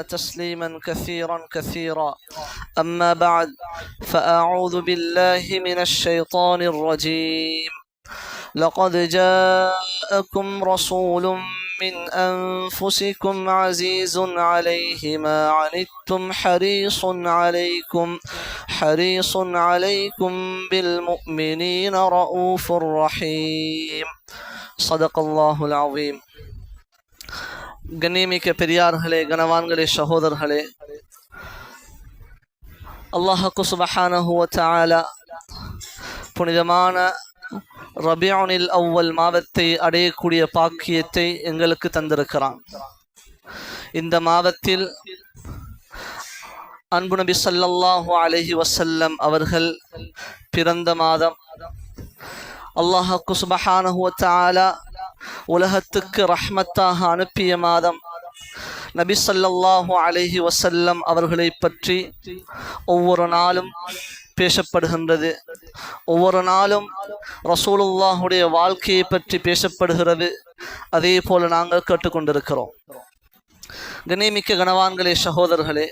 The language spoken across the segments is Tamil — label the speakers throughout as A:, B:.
A: تسليما كثيرا كثيرا. أما بعد فأعوذ بالله من الشيطان الرجيم. لقد جاءكم رسول من أنفسكم عزيز عليه ما عنتم حريص عليكم حريص عليكم بالمؤمنين رؤوف رحيم. صدق الله العظيم. கண்ணியமிக்க பெரியார்களே கனவான்களே சகோதரர்களே. அல்லாஹக்கு சுபஹானஹுவ புனிதமான ரபியானில் அவ்வல் மாதத்தை அடையக்கூடிய பாக்கியத்தை எங்களுக்கு தந்திருக்கிறான். இந்த மாதத்தில் அன்பு நபி ஸல்லல்லாஹு அலஹி வசல்லம் அவர்கள் பிறந்த மாதம் அல்லாஹக்கு சுபஹானஹுவ தஆலா உலகத்துக்கு ரஹ்மத்தாக அனுப்பிய மாதம் நபி ஸல்லல்லாஹு அலஹி வசல்லம் அவர்களை பற்றி ஒவ்வொரு நாளும் பேசப்படுகின்றது. ஒவ்வொரு நாளும் ரசூலுல்லாஹுடைய வாழ்க்கையை பற்றி பேசப்படுகிறது. அதே போல நாங்கள் கேட்டுக்கொண்டிருக்கிறோம். கணிமிக்க கணவான்களே சகோதரர்களே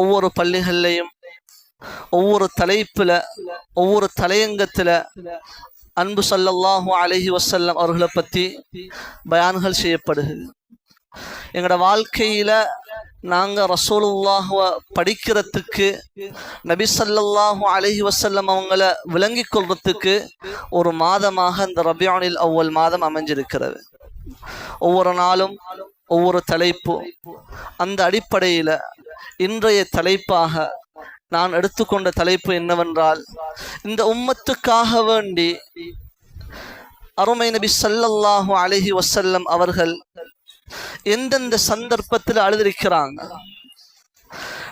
A: ஒவ்வொரு பள்ளிகள்லையும் ஒவ்வொரு தலைப்பில் ஒவ்வொரு தலையங்கத்தில் அன்பு சல்லல்லாஹு அலஹி வசல்லம் அவர்களை பற்றி பயான்கள் செய்யப்படுகிறது. எங்களோட வாழ்க்கையில் நாங்கள் ரசூலுல்லாஹுவ படிக்கிறதுக்கு நபி சல்லல்லாஹு அலஹி வசல்லம் அவங்கள விளங்கி கொள்றதுக்கு ஒரு மாதமாக இந்த ரபியானில் ஒவ்வொரு மாதம் அமைஞ்சிருக்கிறது. ஒவ்வொரு நாளும் ஒவ்வொரு தலைப்பு. அந்த அடிப்படையில் இன்றைய தலைப்பாக நான் எடுத்துக்கொண்ட தலைப்பு என்னவென்றால் இந்த உம்மத்துக்காக வேண்டி அருமை நபி சல்லல்லாஹு அலைஹி வசல்லம் அவர்கள் எந்தெந்த சந்தர்ப்பத்தில் அழுதிருக்கிறாங்க?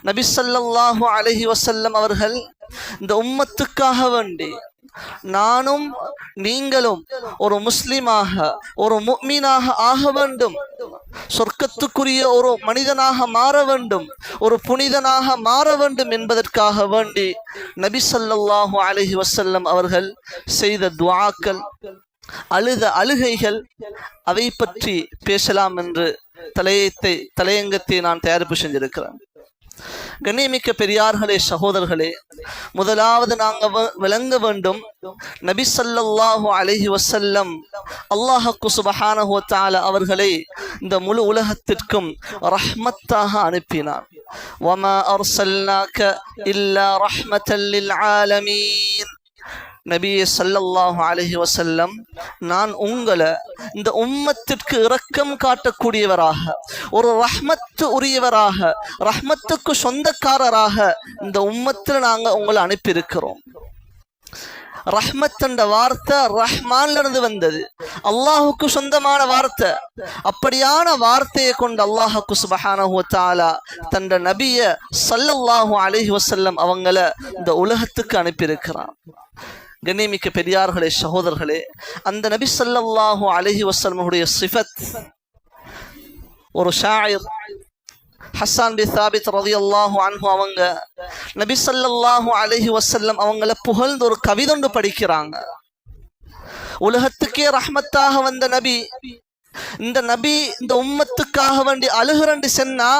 A: நபி ஸல்லல்லாஹு அலைஹி வசல்லம் அவர்கள் இந்த உம்மத்துக்காக வேண்டி நானும் நீங்களும் ஒரு முஸ்லிமாக ஒரு முக்மீனாக ஆக வேண்டும். சொர்க்கத்துக்குரிய ஒரு மனிதனாக மாற வேண்டும் ஒரு புனிதனாக மாற வேண்டும் என்பதற்காக வேண்டி நபி ஸல்லல்லாஹு அலஹி வசல்லம் அவர்கள் செய்த துவாக்கள் அழுத அழுகைகள் அவை பற்றி பேசலாம் என்று தலையத்தை தலையங்கத்தை நான் தயாரிப்பு செஞ்சிருக்கிறேன். கண்ணியமிக்க பெரியார்களே சகோதரர்களே முதலாவது நாங்கள் விளங்க வேண்டும். நபி சல்லாஹு அலஹி வசல்லம் அல்லாஹக்கு சுப்ஹானஹு வ அவர்களை இந்த முழு உலகத்திற்கும் ரஹ்மத்தாக அனுப்பினார். வமா அர்சல்னாக இல்லா ரஹ்மத்தல் லில் ஆலமீன் சல்லல்லாஹ் அலஹி வசல்லம் நான் உங்களை இந்த உம்மத்திற்கு இரக்கம் காட்டக்கூடியவராக ஒரு ரஹ்மத்து உரியவராக ரஹ்மத்துக்கு சொந்தக்காரராக இந்த உம்மத்தில் நாங்க உங்களை அனுப்பியிருக்கிறோம். ரஹ்மத் என்ற வார்த்தை ரஹ்மான்ல இருந்து வந்தது. அல்லாஹுக்கு சொந்தமான வார்த்தை. அப்படியான வார்த்தையை கொண்டு அல்லாஹுக்கு சுபஹானஹு தாலா தஆலா நபிய ஸல்லல்லாஹு அலஹி வசல்லம் அவங்கள இந்த உலகத்துக்கு அனுப்பியிருக்கிறான். கண்ணியமிக்க பெரியார்களே சகோதரர்களே அந்த நபி சல்லாஹூ அலைஹி வசல்மனுடைய சிஃபத் ஒரு ஷாயிர் ஹஸ்ஸான் பி சாபித் ரலியல்லாஹு அன்ஹு அவங்க நபி ஸல்லல்லாஹு அலஹி வசல்லம் அவங்கள புகழ்ந்து ஒரு கவிதொண்டு படிக்கிறாங்க. உலகத்துக்கே ரஹ்மத்தாக வந்த நபி இந்த நபி இந்த உம்மத்துக்காக வேண்டி அழுகிறண்டு சென்னா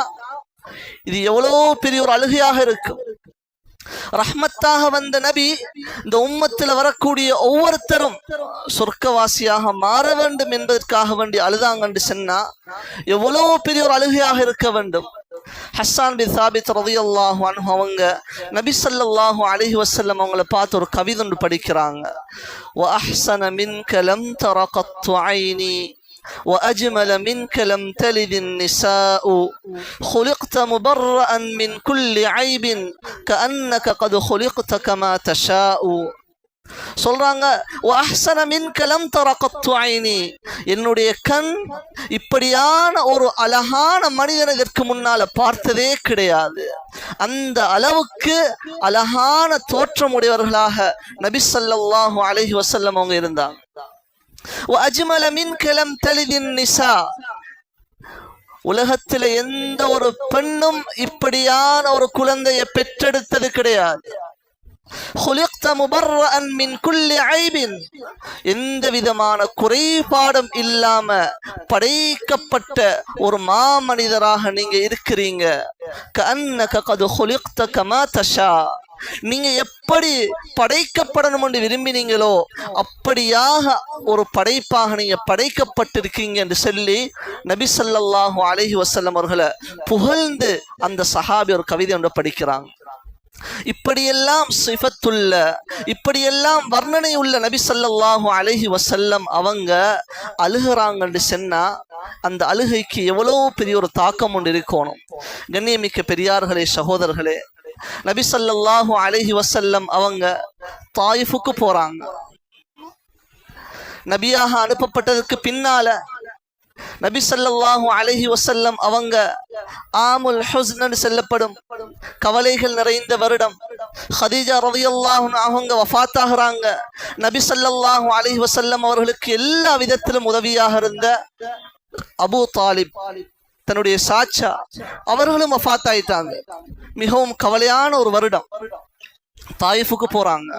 A: இது எவ்வளோ பெரிய ஒரு அழுகையாக இருக்கும். ரஹ்மத்தாக வந்த நபி இந்த உம்மத்தில் வரக்கூடிய ஒவ்வொருத்தரும் சொர்க்கவாசியாக மாற வேண்டும் என்பதற்காக வேண்டி அழுதாங்கண்டு சொன்னா எவ்வளவு பெரிய ஒரு அழுகையாக இருக்க வேண்டும். ஹஸ்ஸான் பி சாபித் ரதியல்லாஹு அனு அவங்க நபி ஸல்லல்லாஹு அலைஹி வசல்லம் அவங்கள பார்த்து ஒரு கவிதை ஒன்று படிக்கிறாங்க. وأحسن منك لم تر قط عيني وأجمل منك لم تلد النساء خلقت مبرأ من كل عيب كأنك قد خلقت كما تشاء சொல்றாங்க "வஅஹ்ஸன மின்க லம் தர கத்து ஐனி." என்னுடைய கண் இப்படியான ஒரு அழகான மனிதனை இதற்கு முன்னால பார்த்ததே கிடையாது அந்த அளவுக்கு அழகான தோற்றமுடையவர்களாக நபி ஸல்லல்லாஹு அலைஹி வஸல்லம் அவங்க இருந்தாங்க அஜ்மல மின் கிளம் தலிதின் நிசா உலகத்துல எந்த ஒரு பெண்ணும் இப்படியான ஒரு குழந்தையை பெற்றெடுத்தது கிடையாது. எந்த விதமான குறைபாடும் இல்லாம படைக்கப்பட்ட ஒரு மாமனிதராக நீங்க இருக்கிறீங்க. கண்ண கது கமா தஷா நீங்க எப்படி படைக்கப்படணும் என்று விரும்பினீங்களோ அப்படியாக ஒரு படைப்பாக நீங்க படைக்கப்பட்டிருக்கீங்க என்று சொல்லி நபி சல்லாஹு அலஹி வசல்லம் அவர்களை புகழ்ந்து அந்த சஹாபி ஒரு கவிதை ஒன்று படிக்கிறாங்க. இப்படியெல்லாம் சிஃபத்துள்ள இப்படியெல்லாம் வர்ணனை உள்ள நபி சல்லாஹு அலைஹி வசல்லம் அவங்க அழுகிறாங்கன்னு சொன்னா அந்த அழுகைக்கு எவ்வளோ பெரிய ஒரு தாக்கம் ஒன்று இருக்கணும். கண்ணியமிக்க பெரியார்களே சகோதரர்களே நபி ஸல்லல்லாஹு வசல்லம் அவங்க தாயிஃபுக்கு போறாங்க. நபியாக அனுப்பப்பட்டதுக்கு பின்னால நபி சல்லாஹு அலஹி வசல்லம் அவங்க ஆமுல் ஹுஸ்னு செல்லப்படும். கவலைகள் நிறைந்த வருடம். ஹதீஜா ரலியல்லாஹு அவங்க வஃத்தாகிறாங்க. நபி சல்லாஹு அலஹி வசல்லம் அவர்களுக்கு எல்லா விதத்திலும் உதவியாக இருந்த அபூ தாலிப். தன்னுடைய சாச்சா அவர்களும் அஃபாத் ஆயிட்டாங்க மிகவும் கவலையான ஒரு வருடம். தாயிஃபுக்கு போறாங்க.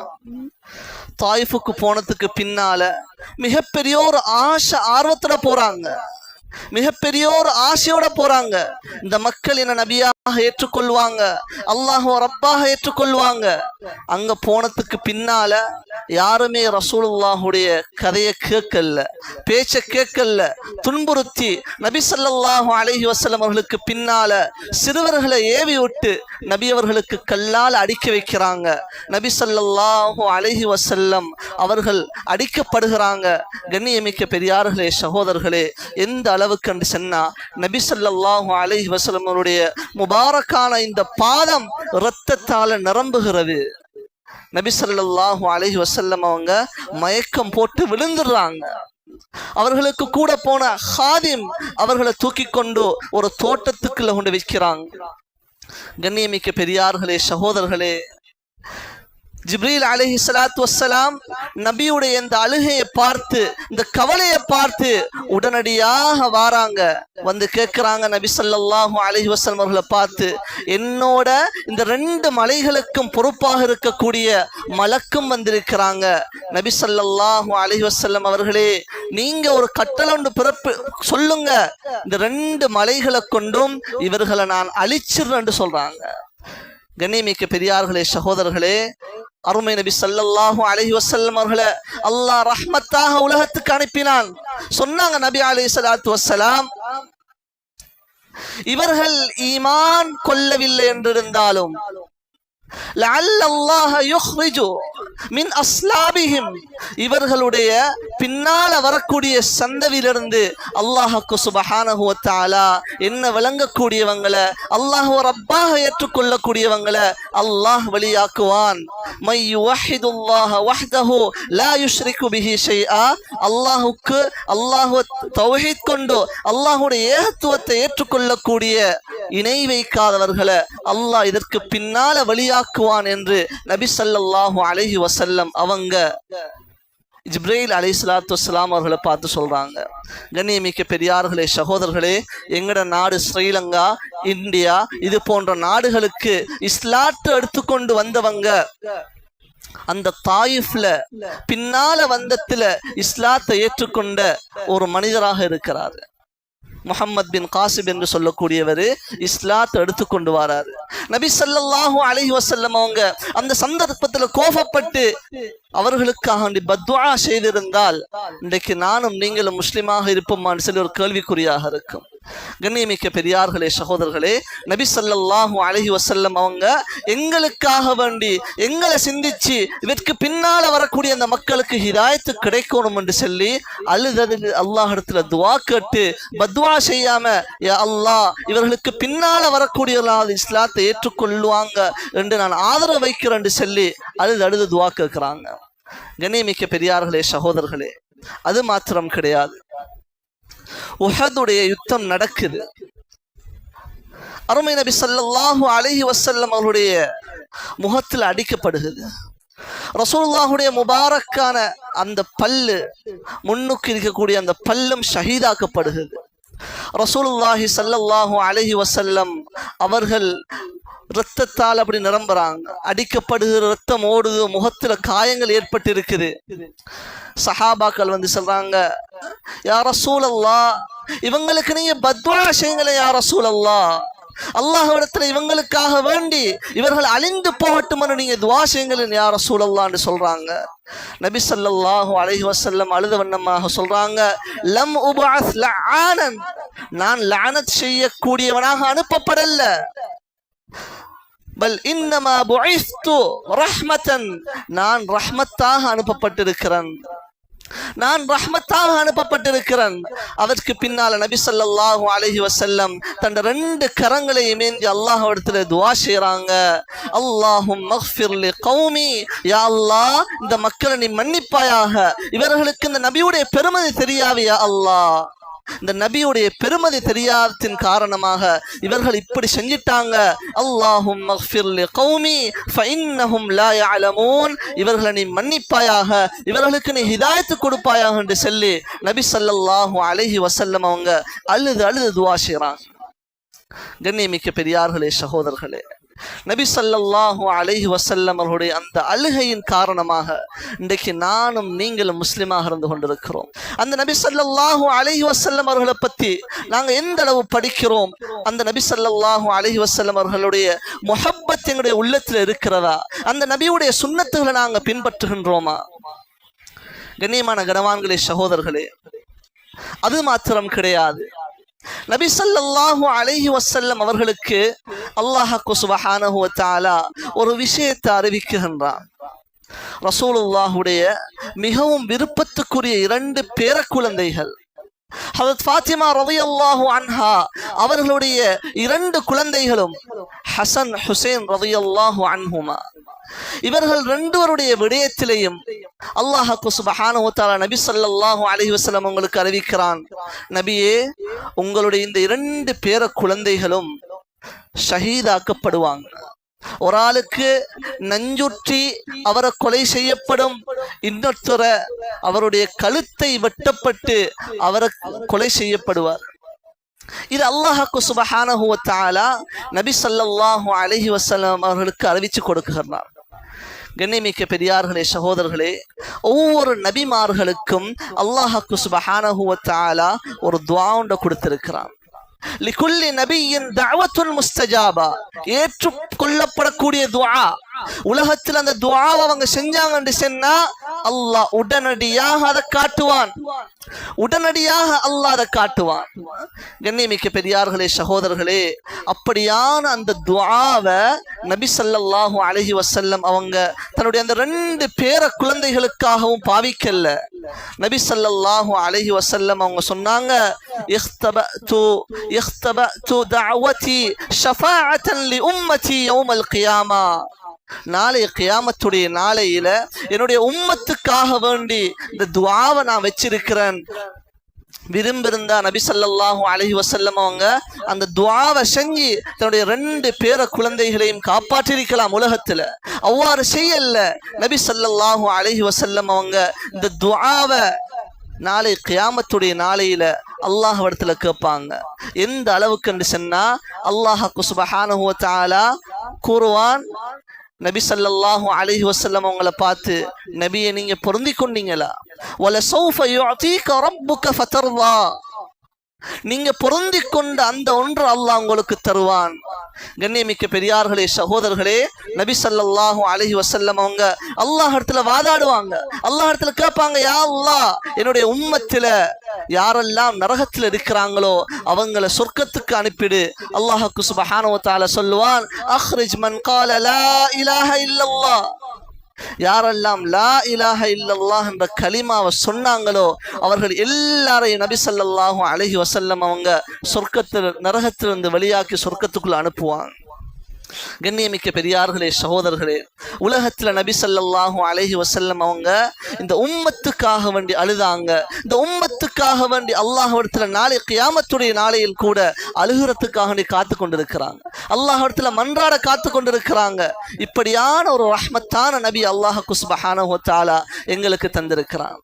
A: தாயிஃபுக்கு போனதுக்கு பின்னால மிகப்பெரிய ஒரு ஆசை ஆர்வத்துல போறாங்க. மிகப்பெரிய ஒரு ஆசையோட போறாங்க. இந்த மக்கள் என்ன நபியாக ஏற்றுக்கொள்வாங்க? அல்லாஹ் ரப்பாக ஏற்றுக்கொள்வாங்க. அங்க போனதுக்கு பின்னால யாருமே ரசூலுல்லாஹுடைய கதையை கேட்கல பேச்ச கேட்கல. துன்புறுத்தி நபி சல்லாஹு அலஹி வசலம் அவர்களுக்கு பின்னால சிறுவர்களை ஏவி விட்டு நபி அவர்களுக்கு கல்லால் அடிக்க வைக்கிறாங்க. நபி சல்லாஹு அலஹி வசல்லம் அவர்கள் அடிக்கப்படுகிறாங்க. கண்ணியமிக்க பெரியார்களே சகோதரர்களே எந்த அளவுக்கு என்று சொன்னா நபி ஸல்லல்லாஹு அலைஹி முபாரக்கான இந்த பாதம் இரத்தத்தால நிரம்புகிறது. நபி ஸல்லல்லாஹு அலைஹி வசல்லம் அவங்க மயக்கம் போட்டு விழுந்துடுறாங்க. அவர்களுக்கு கூட போன ஹாதிம் அவர்களை தூக்கி கொண்டு ஒரு தோட்டத்துக்குள்ள கொண்டு வைக்கிறாங்க. கண்ணியமிக்க பெரியார்களே சகோதரர்களே ஜிப்ரீல் அலஹி சலாத் வசலாம் நபியுடைய இந்த அழுகையை பார்த்து இந்த கவலையை பார்த்து உடனடியாக வாராங்க. வந்து கேட்குறாங்க நபி சல்லாஹூ அலஹி வசலம் அவர்களை பார்த்து என்னோட இந்த ரெண்டு மலைகளுக்கும் பொறுப்பாக இருக்கக்கூடிய மலக்கும் வந்திருக்கிறாங்க. நபி சல்லாஹூ அலஹி வசல்லம் அவர்களே நீங்க ஒரு கட்டளை ஒன்று பிறப்பு சொல்லுங்க. இந்த ரெண்டு மலைகளை கொண்டும் இவர்களை நான் அழிச்சிடுறேன்னு சொல்றாங்க. கண்ணியமிக்க பெரியார்களே சகோதரர்களே அருமை நபி ஸல்லல்லாஹு அலஹி வசல்லம் அவர்களை அல்லாஹ் ரஹ்மத்தாக உலகத்துக்கு அனுப்பினான். சொன்னாங்க நபி அலி சலாத்து வசலாம் இவர்கள் ஈமான் கொள்ளவில்லை என்றிருந்தாலும் மின் இவர்களுடைய பின்னால வரக்கூடிய சந்தவிலிருந்து அல்லாஹுக்கு சுபஹானஹுவத்தாலா என்ன விளங்கக்கூடியவங்களை அல்லாஹ் ரப்பாக ஏற்றுக்கொள்ளக்கூடியவங்களை அல்லாஹ் வழியாக்குவான் அல்லாஹுக்கு அல்லாஹு தௌஹித் கொண்டு அல்லாஹுடைய ஏகத்துவத்தை ஏற்றுக்கொள்ளக்கூடிய இணை வைக்காதவர்களை அல்லாஹ் இதற்கு பின்னால வழியாக ஆக்குவான் என்று நபி சல்லாஹு அலஹி வசல்லம் அவங்க ஜிப்ரேல் அலி சலாத்து வலாம் அவர்களை பார்த்து சொல்றாங்க. கண்ணியமிக்க பெரியார்களே சகோதரர்களே எங்கட நாடு ஸ்ரீலங்கா இந்தியா இது போன்ற நாடுகளுக்கு இஸ்லாத்து எடுத்துக்கொண்டு வந்தவங்க அந்த தாயிஃப்ல பின்னால வந்தத்துல இஸ்லாத்தை ஏற்றுக்கொண்ட ஒரு மனிதராக இருக்கிறாரு. முகம்மது பின் காசிப் என்று சொல்லக்கூடியவர் இஸ்லாத்தை எடுத்துக்கொண்டு வராரு. நபி சல்லாஹூ அலைஹி வசல்லம் அவங்க அந்த சந்தர்ப்பத்துல கோபப்பட்டு அவர்களுக்காக வேண்டி பத்வா செய்திருந்தால் இன்றைக்கு நானும் நீங்களும் முஸ்லீமாக இருப்போமான்னு சொல்லி ஒரு கேள்விக்குறியாக இருக்கும். கண்ணியமிக்க பெரியார்களே சகோதரர்களே நபி சல்லாஹூ அலைஹி வசல்லம் அவங்க எங்களுக்காக வேண்டி எங்களை சிந்திச்சு இதற்கு பின்னால வரக்கூடிய அந்த மக்களுக்கு ஹிதாயத்து கிடைக்கணும் என்று சொல்லி அழுதது அல்லாஹ் இடத்துல துவா கேட்டு பத்வா செய்யாம அல்லாஹ் இவர்களுக்கு பின்னால வரக்கூடியவர்களால் இஸ்லாத்தை ஏற்றுக்கொள்ளுவாங்க என்று நான் ஆதரவு வைக்கிறேன் என்று சொல்லி அழுது அழுது துவா கேட்கிறாங்க. கண்ணியமிக்க பெரியார்களே சகோதரர்களே அது மாத்திரம் கிடையாது. உஹதுடைய யுத்தம் நடக்குது. அருமை நபி சல்லாஹூ அலஹி வசல்லம் அவருடைய முகத்தில் அடிக்கப்படுகிறது. ரசூல்லாஹுடைய முபாரக்கான அந்த பல்லு முன்னுக்கு இருக்கக்கூடிய அந்த பல்லும் ஷஹீதாக்கப்படுகிறது. ரசூலுல்லாஹி ஸல்லல்லாஹு அலஹி வசல்லம் அவர்கள் ரத்தத்தால் அப்படி நிரம்புறாங்க. அடிக்கப்படுகிற ரத்தம் ஓடுது முகத்துல காயங்கள் ஏற்பட்டு இருக்குது சஹாபாக்கள் வந்து சொல்றாங்க யார சூழல்லா இவங்களுக்கு நீங்க பத்வா செய்யுங்களே யார சூழல்லா அல்லாஹ்விடத்துல இவங்களுக்காக வேண்டி இவர்கள் அழிந்து போகட்டும் நீங்க துவா செய்யுங்கள் யார சூழல்லான்னு சொல்றாங்க. நபி சல்லாஹூ அலஹி வசல்லம் அழுத வண்ணமாக சொல்றாங்க லம் உபாஸ் ஆனந்த் நான் லானத் செய்யக்கூடியவனாக அனுப்பப்படல. பல் இன்னமா புஐஸ்து ரஹ்மத்தன். நான் ரஹ்மத்தாக அனுப்பப்பட்டிருக்கிறேன். நான் ரஹ்மத்தாக அனுப்பப்பட்டிருக்கிறேன். அதற்கு பின்னால நபி சொல்லாஹு அலஹி வசல்லம் தன் ரெண்டு கரங்களையும் ஏந்தி அல்லாஹ்விடத்துல துவா செய்யறாங்க அல்லாஹும் மக்ஃபிர் கௌமி. யா அல்லாஹ் இந்த மக்களை நீ மன்னிப்பாயாக. இவர்களுக்கு இந்த நபியுடைய பெருமதி தெரியாவியா அல்லாஹ்? இந்த நபியுடைய பெருமதி தெரியாதத்தின் காரணமாக இவர்கள் இப்படி செஞ்சிட்டாங்க. அல்லாஹும் கௌமி ஃபைன்னஹும் லா யஅலமூன். இவர்களை நீ மன்னிப்பாயாக இவர்களுக்கு நீ ஹிதாயத்து கொடுப்பாயாக என்று சொல்லி நபி சல்லல்லாஹு அலைஹி வசல்லம் அவங்க அழுது அழுது துஆ செய்றாங்க. கண்ணியமிக்க பெரியார்களே சகோதரர்களே நபி சல்லாஹூ அலஹி வசல்லம் அவர்களுடைய அந்த அழுகையின் காரணமாக இன்றைக்கு நானும் நீங்களும் முஸ்லீமாக இருந்து கொண்டிருக்கிறோம். அந்த நபி சல்லாஹூ அலஹி வசல்லம் அவர்களை பற்றி நாங்கள் எந்த அளவு படிக்கிறோம்? அந்த நபி சல்லாஹூ அலஹி வசல்லம் அவர்களுடைய முஹப்பத் எங்களுடைய உள்ளத்தில் இருக்கிறதா? அந்த நபியுடைய சுண்ணத்துகளை நாங்கள் பின்பற்றுகின்றோமா? கண்ணியமான கனவான்களே சகோதரர்களே அது மாத்திரம் கிடையாது. நபி ஸல்லல்லாஹு வசல்லம் அவர்களுக்கு அல்லாஹு சுப்ஹானஹு ஒரு விஷயத்தை அறிவிக்குகின்றான் ரசூலுல்லாஹுடைய மிகவும் விருப்பத்துக்குரிய இரண்டு பேர குழந்தைகள். ஹதரத் ஃபாத்திமா ரலியல்லாஹு அன்ஹா அவர்களுடைய இரண்டு குழந்தைகளும் ஹசன் ஹுசைன் ரலியல்லாஹு அன்ஹுமா. இவர்கள் ரெண்டுவருடைய விடயத்திலேயும் அல்லாஹாக்கு சுபஹானுத்தாலா நபி சல்லாஹூ அலைஹி வஸல்லம் உங்களுக்கு அறிவிக்கிறான். நபியே உங்களுடைய இந்த இரண்டு பேர குழந்தைகளும் ஷஹீதாக்கப்படுவாங்க. ஒரு ஆளுக்கு நஞ்சுற்றி அவரை கொலை செய்யப்படும். இன்னொருத்தர அவருடைய கழுத்தை வெட்டப்பட்டு அவரை கொலை செய்யப்படுவார். இது அல்லாஹாக்கு சுபஹானஹு நபி சல்லாஹு அலஹி வஸல்லம் அவர்களுக்கு அறிவிச்சு கொடுக்கிறார். கண்ணிமிக்க பெரியார்களே சகோதரர்களே ஒவ்வொரு நபிமார்களுக்கும் அல்லாஹாக்கு சுபஹானஹு ஒரு துஆ கொடுத்திருக்கிறான் லிகுல்லி நபியின் தஅவத்துல் முஸ்தஜாபா ஏற்றுக்கொள்ளப்படக்கூடிய துஆ உலகத்தில் அந்த துவாவை அவங்க செஞ்சாங்கன்னு சொன்னா அல்லாஹ் உடனடியாக அதை காட்டுவான். உடனடியாக அல்லாஹ் அதை காட்டுவான். கண்ணியமிக்க பெரியார்களே சகோதரர்களே அப்படியான அந்த துவாவை நபி ஸல்லல்லாஹு அலஹி வசல்லம் அவங்க தன்னுடைய அந்த ரெண்டு பேர குழந்தைகளுக்காகவும் பாவிக்கல்ல நபி ஸல்லல்லாஹு அலஹி வசல்லம் அவங்க சொன்னாங்க உம்மதி யௌமல் கியாமா. நாளை கியாமத்துடைய நாளையில என்னுடைய உம்மத்துக்காக வேண்டி இந்த துவாவை நான் வச்சிருக்கிறேன். விரும்பிருந்தா நபி சல்லாஹூ அலஹி வசல்லம் அவங்க அந்த துவாவை செஞ்சு தன்னுடைய ரெண்டு பேர குழந்தைகளையும் காப்பாற்றிருக்கலாம் உலகத்துல. அவ்வாறு செய்யல நபி சல்லாஹூ அலஹி வசல்லம் அவங்க இந்த துவாவை நாளை கியாமத்துடைய நாளையில அல்லாஹ் இடத்துல கேட்பாங்க. எந்த அளவுக்கு என்று சொன்னா அல்லாஹ் சுபஹானஹு வ கூறுவான் நபி ஸல்லல்லாஹு அலைஹி வஸல்லம் அவங்கள பார்த்து நபியை நீங்கள் பொருந்தி கொண்டீங்களா? வல சௌஃப யுஅதீக ரப்புக ஃபதர்லா நீங்க பொருந்தி கொண்ட அந்த ஒன்று அல்லாஹ் உங்களுக்கு தருவான். கண்ணியமிக்க பெரியார்களே சகோதரர்களே நபி ஸல்லல்லாஹு அலஹி வசல்லம் அவங்க அல்லாஹ் இடத்துல வாதாடுவாங்க. அல்லாஹ் இடத்துல கேட்பாங்க யா அல்லாஹ் என்னுடைய உம்மத்தில யாரெல்லாம் நரகத்தில் இருக்கிறாங்களோ அவங்கள சொர்க்கத்துக்கு அனுப்பிடு. அல்லாஹுக்கு சுபஹானஹு சொல்லுவான் அஹ்ரிஜ் மன் கால லா இலாஹ இல்லல்லாஹ் யாரெல்லாம் லா இலாஹ இல்லல்லாஹ் என்ற கலிமாவை சொன்னாங்களோ அவர்கள் எல்லாரையும் நபி ஸல்லல்லாஹு அழகி வசல்லம் அவங்க சொர்க்கத்தில் நரகத்திலிருந்து வெளியாக்கி சொர்க்கத்துக்குள்ள அனுப்புவாங்க. கண்ணியமிக்க பெரியார்களே சகோதரர்களே உலகத்துல நபி சல்லாஹும் அழகி வசல்லம் அவங்க இந்த உம்மத்துக்காக வேண்டி அழுதாங்க இந்த உம்மத்துக்காக வேண்டி அல்லாஹ்விடத்துல நாளை கியாமத்துடைய நாளையில் கூட அழுகிறதுக்காக வேண்டி காத்து கொண்டிருக்கிறாங்க. அல்லாஹ்விடத்துல மன்றாட காத்து கொண்டிருக்கிறாங்க. இப்படியான ஒரு ரஹ்மத்தான நபி அல்லாஹ் குஸ்பஹானோ தாலா எங்களுக்கு தந்திருக்கிறான்.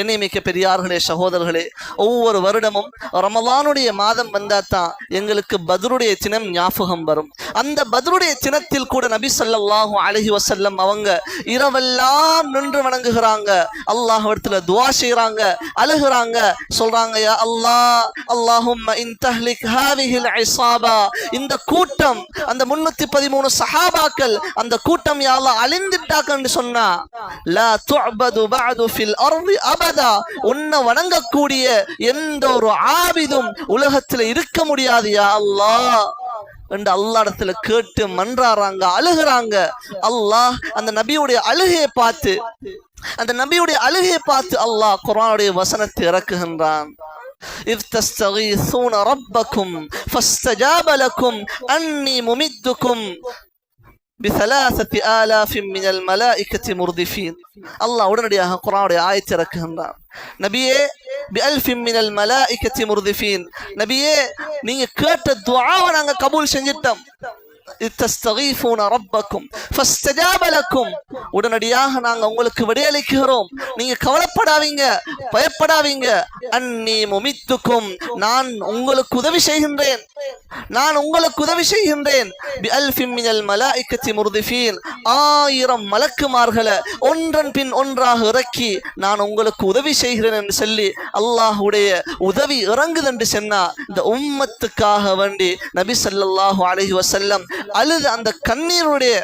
A: என்னை மிக்க பெரியார்களே சகோதரர்களே ஒவ்வொரு வருடமும் ரமலானுடைய மாதம் வந்தா தான் எங்களுக்கு பதருடைய தினம் ஞாபகம் வரும். அந்த பதருடைய தினத்தில் கூட நபி சொல்லாஹு அழகி வசல்லம் அவங்க இரவெல்லாம் நின்று வணங்குகிறாங்க. அல்லாஹ் இடத்துல துவா செய்கிறாங்க அழுகிறாங்க. சொல்றாங்க யா அல்லாஹ் அல்லாஹும் இன் தஹ்லிக் இந்த கூட்டம் அந்த 313 சஹாபாக்கள் அந்த கூட்டம் யா அழிந்துட்டாக்கன்னு சொன்னா லா துஅபது பஅது ஃபில் அர்தி அபதா. உன்னை வணங்கக்கூடிய எந்த ஒரு ஆபிதும் உலகத்துல இருக்க முடியாது யா அல்லாஹ். என்று அல்லா இடத்துல கேட்டு மன்றாறாங்க அழுகுறாங்க அல்லாஹ் அந்த நபியுடைய அழுகையை பார்த்து அந்த நபியுடைய அழுகையை பார்த்து அல்லாஹ் குர்ஆனுடைய வசனத்தை இறக்குகின்றான் إذ تستغيثون ربكم فاستجاب لكم أني ممدكم بثلاثة آلاف من الملائكة مردفين. الله ورنديا قرآن ورنديا آية ركهن نبيه بألف من الملائكة مرضفين نبيه نيه كرت الدعاء ونانا قبول شنجتم தஸ்தகீஃபூன ரப்பக்கும் ஃபஸ்தஜாப லக்கும் உடனடியாக நாங்க உங்களுக்கு விடையளிக்கிறோம். நீங்க கவலைப்படாதீங்க பயப்படாதீங்க. அன்னி முமித்துக்கும் நான் உங்களுக்கு உதவி செய்கின்றேன். நான் உங்களுக்கு உதவி செய்கின்றேன். மினல் ஆயிரம் மலக்குமார்களை ஒன்றன் பின் ஒன்றாக இறக்கி நான் உங்களுக்கு உதவி செய்கிறேன் என்று சொல்லி அல்லாஹுடைய உதவி இறங்குது என்று சொன்னா இந்த உம்மத்துக்காக வேண்டி நபி சல்லாஹூ அலஹி வசல்லம் அழுது அந்த கண்ணீருடைய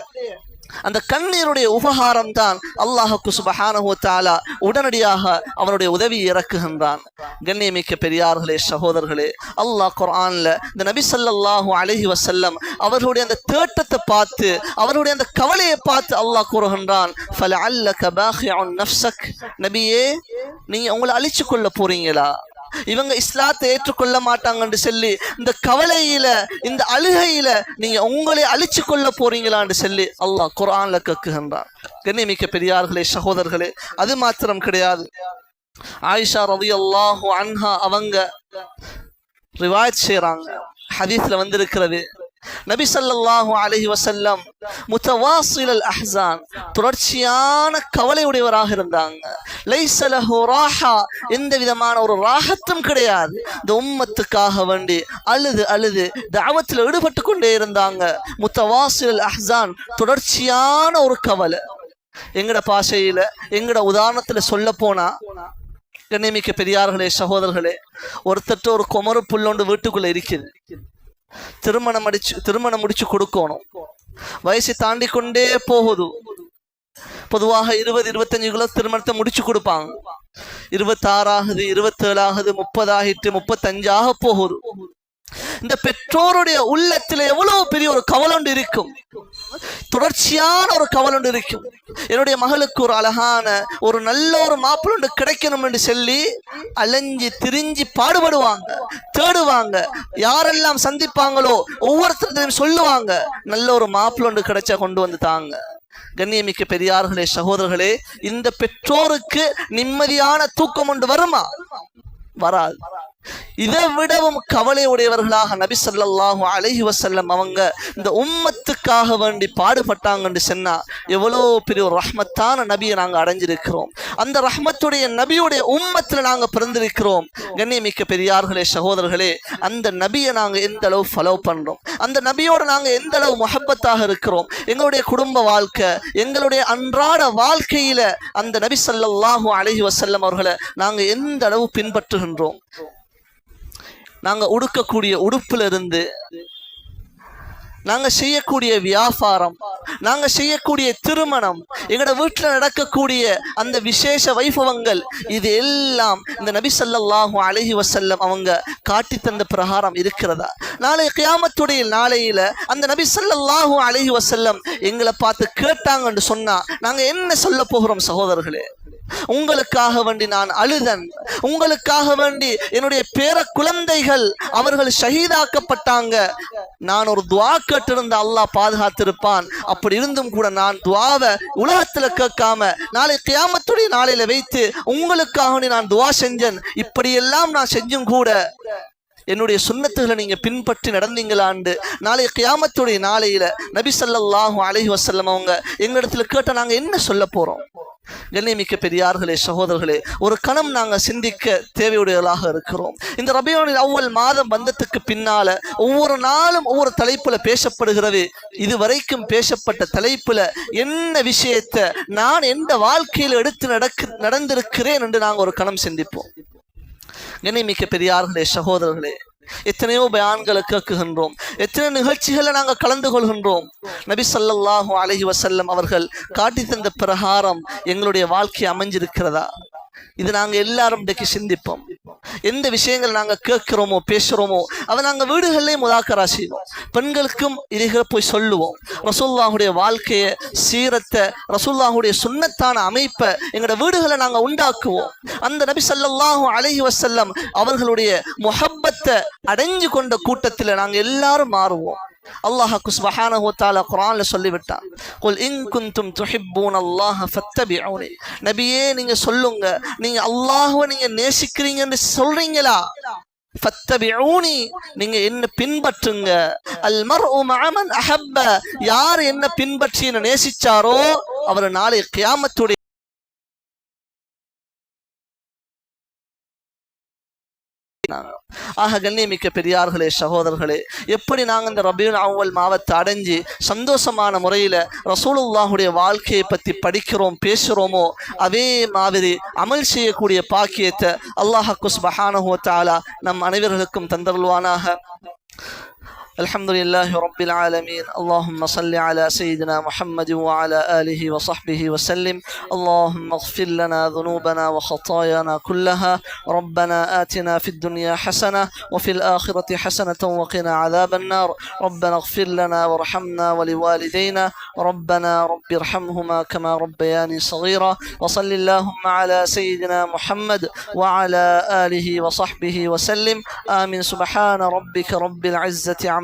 A: அந்த கண்ணீருடைய உபகாரம் தான் அல்லாஹுக்கு சுபஹானஹு தாலா உடனடியாக அவனுடைய உதவி இறக்குகின்றான். கண்ணியமிக்க பெரியார்களே சகோதரர்களே அல்லாஹ் குர்ஆன்ல இந்த நபி ஸல்லல்லாஹு அலஹி வசல்லம் அவர்களுடைய அந்த தேட்டத்தை பார்த்து அவர்களுடைய அந்த கவலையை பார்த்து அல்லாஹ் கூறுகின்றான் நபியே நீங்க உங்களை அழிச்சு கொள்ள போறீங்களா? இவங்க இஸ்லாத்தை ஏற்றுக்கொள்ள மாட்டாங்கன்னு சொல்லி இந்த கவலையில இந்த அழுகையில நீங்க உங்களை அழிச்சு கொள்ள போறீங்களான்னு சொல்லி அல்லாஹ் குரான்ல கேட்குகின்றான். கண்ணிமிக்க பெரியார்களே சகோதரர்களே அது மாத்திரம் கிடையாது. ஆயிஷா ரவி அல்லாஹு அன்ஹா அவங்க ரிவாயத் செய்யறாங்க ஹதீஸ்ல வந்திருக்கிறது. நபி ஸல்லல்லாஹு அலஹி வசல்லம் முத்தவாசில் அஹ்சான் தொடர்ச்சியான கவலையுடையவராக இருந்தாங்க. லைசலஹு ராஹா எந்த விதமான ஒரு ராகத்தும் கிடையாது. இந்த உம்மத்துக்காக வேண்டி அழுது அழுது தாவத்தில் ஈடுபட்டு கொண்டே இருந்தாங்க. முத்தவாசில் அஹ்சான் தொடர்ச்சியான ஒரு கவலை. எங்கட பாஷையில எங்கட உதாரணத்துல சொல்ல போனா கண்ணியமிக்க பெரியார்களே சகோதரர்களே ஒருத்தட்ட ஒரு குமரு புல்லொண்டு வீட்டுக்குள்ள இருக்குது. திருமணம் அடிச்சு திருமணம் முடிச்சு கொடுக்கணும். வயசு தாண்டி கொண்டே போகுது. பொதுவாக இருபது இருபத்தஞ்சுக்குள்ள திருமணத்தை முடிச்சு கொடுப்பாங்க. இருபத்தாறாகுது இருபத்தேழாகுது முப்பதாகிட்டு முப்பத்தஞ்சாக போகுது. இந்த பெற்றோருடைய உள்ளத்துல எவ்வளவு பெரிய ஒரு கவலொண்டு இருக்கும். தொடர்ச்சியான ஒரு கவலொண்டு இருக்கும். என்னுடைய மகளுக்கு ஒரு அழகான ஒரு நல்ல ஒரு மாப்பிள்ளொண்டு கிடைக்கணும் என்று சொல்லி அலைஞ்சி திரிஞ்சு பாடுபடுவாங்க தேடுவாங்க. யாரெல்லாம் சந்திப்பாங்களோ ஒவ்வொருத்தரையும் சொல்லுவாங்க நல்ல ஒரு மாப்பிள்ளொண்டு கிடைச்சா கொண்டு வந்து தாங்க. கண்ணியமிக்க பெரியார்களே சகோதரர்களே இந்த பெற்றோருக்கு நிம்மதியான தூக்கம் ஒன்று வருமா? வராது. இதை விடவும் கவலை உடையவர்களாக நபி ஸல்லல்லாஹு அலஹி வசல்லம் அவங்க இந்த உம்மத்துக்காக வேண்டி பாடுபட்டாங்கன்னு சொன்னா எவ்வளோ பெரிய ஒரு ரஹ்மத்தான நபியை நாங்கள் அடைஞ்சிருக்கிறோம். அந்த ரஹ்மத்துடைய நபியுடைய உம்மத்தில் நாங்கள் பிறந்திருக்கிறோம். கண்ணியமிக்க பெரியார்களே சகோதரர்களே அந்த நபியை நாங்கள் எந்த அளவு ஃபாலோ பண்ணுறோம் அந்த நபியோட நாங்கள் எந்த அளவு முஹப்பத்தாக இருக்கிறோம்? எங்களுடைய குடும்ப வாழ்க்கை எங்களுடைய அன்றாட வாழ்க்கையில் அந்த நபி சல்லாஹூ அலஹி வசல்லம் அவர்களை நாங்கள் எந்த அளவு பின்பற்றுகின்றோம்? நாங்கள் உடுக்கக்கூடிய உடுப்புல இருந்து செய்யக்கூடிய வியாபாரம் நாங்கள் செய்யக்கூடிய திருமணம் எங்களோட வீட்டில் நடக்கக்கூடிய அந்த விசேஷ வைபவங்கள் இது எல்லாம் இந்த நபி சல்லாஹூ அலைஹி வசல்லம் அவங்க காட்டி தந்த பிரகாரம் இருக்கிறதா? நாளை கியாமத்துடைய நாளையில் அந்த நபி சல்லாஹூ அலைஹி வசல்லம் எங்களை பார்த்து கேட்டாங்கன்னு சொன்னால் நாங்கள் என்ன சொல்ல போகிறோம் சகோதரர்களே? உங்களுக்காக வேண்டி நான் அழுதன். உங்களுக்காக வேண்டி என்னுடைய பேர குழந்தைகள் அவர்கள் ஷஹீதாக்கப்பட்டாங்க. நான் ஒரு துவா கேட்டிருந்த அல்லாஹ் பாதுகாத்திருப்பான். அப்படி இருந்தும் கூட நான் துவாவை உலகத்துல கேட்காம நாளை கியாமத்துடைய நாளையில வைத்து உங்களுக்காக வேண்டி நான் துவா செஞ்சேன். இப்படியெல்லாம் நான் செஞ்சும் கூட என்னுடைய சுண்ணத்துகளை நீங்க பின்பற்றி நடந்தீங்களாண்டு. நாளை கியாமத்துடைய நாளையில நபி சல்லாஹூ அலஹி வசல்லம் அவங்க எங்களிடத்துல கேட்ட நாங்க என்ன சொல்ல போறோம்? கண்ணியமிக்க பெரியார்களே சகோதரர்களே ஒரு கணம் நாங்கள் சிந்திக்க தேவையுடையவர்களாக இருக்கிறோம். இந்த ரபியோனில் அவ்வளவு மாதம் வந்ததுக்கு பின்னால ஒவ்வொரு நாளும் ஒவ்வொரு தலைப்புல பேசப்படுகிறது. இதுவரைக்கும் பேசப்பட்ட தலைப்புல என்ன விஷயத்தை நான் எந்த வாழ்க்கையில் எடுத்து நடக்கு நடந்திருக்கிறேன் என்று நாங்கள் ஒரு கணம் சிந்திப்போம். கண்ணியமிக்க பெரியார்களே சகோதரர்களே எத்தனையோ பயான்களை கேட்குகின்றோம். எத்தனை நிகழ்ச்சிகளை நாங்கள் கலந்து கொள்கின்றோம். நபி ஸல்லல்லாஹு அலஹி வசல்லம் அவர்கள் காட்டி தந்த பிரகாரம் எங்களுடைய வாழ்க்கை அமைஞ்சிருக்கிறதா? இது நாங்கள் எல்லாரும் இன்றைக்கு சிந்திப்போம். எந்த விஷயங்கள் நாங்கள் கேட்கிறோமோ பேசுகிறோமோ அதை நாங்கள் வீடுகளிலே முதாக்கரா செய்வோம். பெண்களுக்கும் இதைகளை போய் சொல்லுவோம். ரசூல்லாஹுடைய வாழ்க்கையை சீரத்தை ரசூல்லாஹுடைய சுண்ணத்தான அமைப்பை எங்களோட வீடுகளை நாங்கள் உண்டாக்குவோம். அந்த நபி சல்லாஹூ அலைஹி வசல்லம் அவர்களுடைய முஹப்பத்தை அடைஞ்சு கொண்ட கூட்டத்தில் நாங்கள் எல்லாரும் மாறுவோம். அல்லாஹ் சுப்ஹானஹு வ தஆலா சொல்லிவிட்டான். குல் இன் குந்தும் துஹிப்பூன் அல்லாஹ் ஃபத்தபிஊனி. நபியே நீங்க சொல்லுங்க. நீங்க அல்லாஹ்வை நீங்க நேசிக்கிறீங்கன்னு சொல்றீங்களா? ஃபத்தபிஊனி. நீங்க என்ன பின்பற்றுங்க? அல் மர்உ மஅமன் அஹப்ப. யார் என்ன பின்பற்றி என்ன நேசிச்சாரோ அவர் நாளை கியாமத்துடைய ஆக கண்ணியமிக்க பெரியார்களே சகோதரர்களே எப்படி நாங்கள் இந்த ரபியுல் அவ்வல் மாவத்தை அடைஞ்சு சந்தோஷமான முறையில் ரசூலுல்லாஹுடைய வாழ்க்கையை பற்றி படிக்கிறோம் பேசுகிறோமோ அதே மாதிரி அமல் செய்யக்கூடிய பாக்கியத்தை அல்லாஹ் சுபஹானஹு தாலா நம் அனைவர்களுக்கும் தந்தருள்வானாக. الحمد لله رب العالمين. اللهم صل على سيدنا محمد وعلى آله وصحبه وسلم. اللهم اغفر لنا ذنوبنا وخطايانا كلها. ربنا آتنا في الدنيا حسنة وفي الآخرة حسنة وقنا عذاب النار. ربنا اغفر لنا وارحمنا ولوالدينا. ربنا رب ارحمهما كما ربياني صغيرا. وصل اللهم على سيدنا محمد وعلى آله وصحبه وسلم. آمين. سبحان ربك رب العزة